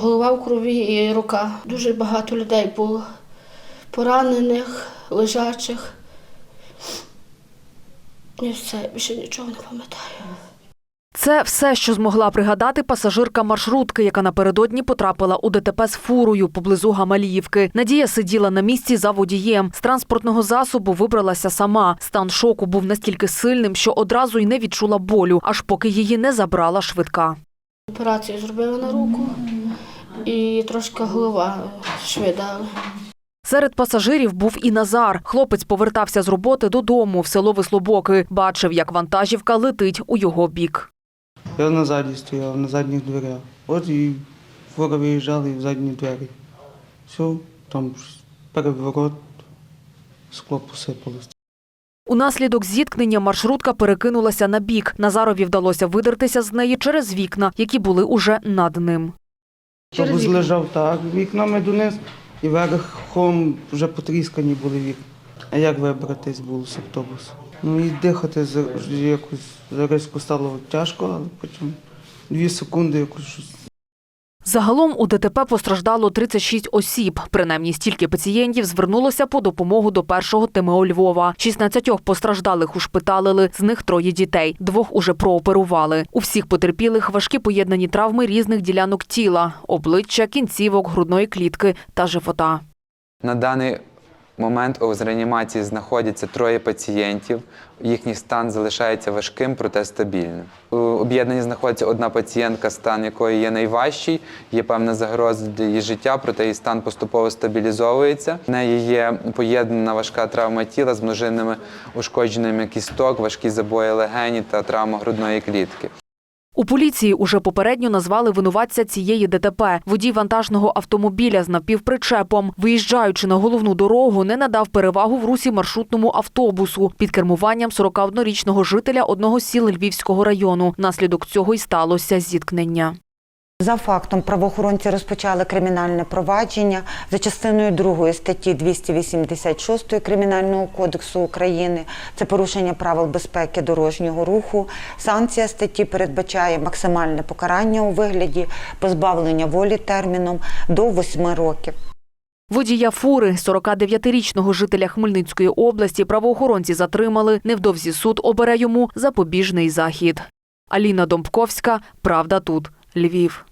Голова в крові і рука. Дуже багато людей було поранених, лежачих. І все, більше нічого не пам'ятаю. Це все, що змогла пригадати пасажирка маршрутки, яка напередодні потрапила у ДТП з фурою поблизу Гамаліївки. Надія сиділа на місці за водієм. З транспортного засобу вибралася сама. Стан шоку був настільки сильним, що одразу й не відчула болю, аж поки її не забрала швидка. Операцію зробили на руку і трошки голова шви дали. Серед пасажирів був і Назар. Хлопець повертався з роботи додому в село Вислобоки. Бачив, як вантажівка летить у його бік. Я на ззаді стояв, на задніх дверях. От і фура виїжджала і в задні двері. Все, там переворот, скло посипалось. Унаслідок зіткнення маршрутка перекинулася на бік. Назарові вдалося видертися з неї через вікна, які були уже над ним. Автобус лежав так, вікнами дониз і верхом вже потріскані були вікна. А як вибратись було з автобусу? Ну і дихати за- якось зарізко стало тяжко, але потім дві секунди якось щось Загалом у ДТП постраждало 36 осіб. Принаймні стільки пацієнтів звернулося по допомогу до першого ТМО Львова. 16 постраждалих ушпиталили, з них троє дітей. Двох уже прооперували. У всіх потерпілих важкі поєднані травми різних ділянок тіла: обличчя, кінцівок, грудної клітки та живота. На даний момент у реанімації знаходяться троє пацієнтів. Їхній стан залишається важким, проте стабільним. У об'єднанні знаходиться одна пацієнтка, стан якої є найважчий. Є певна загроза для її життя, проте її стан поступово стабілізовується. В неї є поєднана важка травма тіла з множинними ушкодженнями кісток, важкі забої легені та травма грудної клітки. У поліції уже попередньо назвали винуватця цієї ДТП. Водій вантажного автомобіля з напівпричепом, виїжджаючи на головну дорогу, не надав перевагу в русі маршрутному автобусу під кермуванням 41-річного жителя одного з сіл Львівського району. Наслідок цього й сталося зіткнення. За фактом правоохоронці розпочали кримінальне провадження за частиною 2 статті 286 Кримінального кодексу України. Це порушення правил безпеки дорожнього руху. Санкція статті передбачає максимальне покарання у вигляді позбавлення волі терміном до 8 років. Водія фури, 49-річного жителя Хмельницької області, правоохоронці затримали. Невдовзі суд обере йому запобіжний захід. Аліна Домбковська. Правда тут. Львів.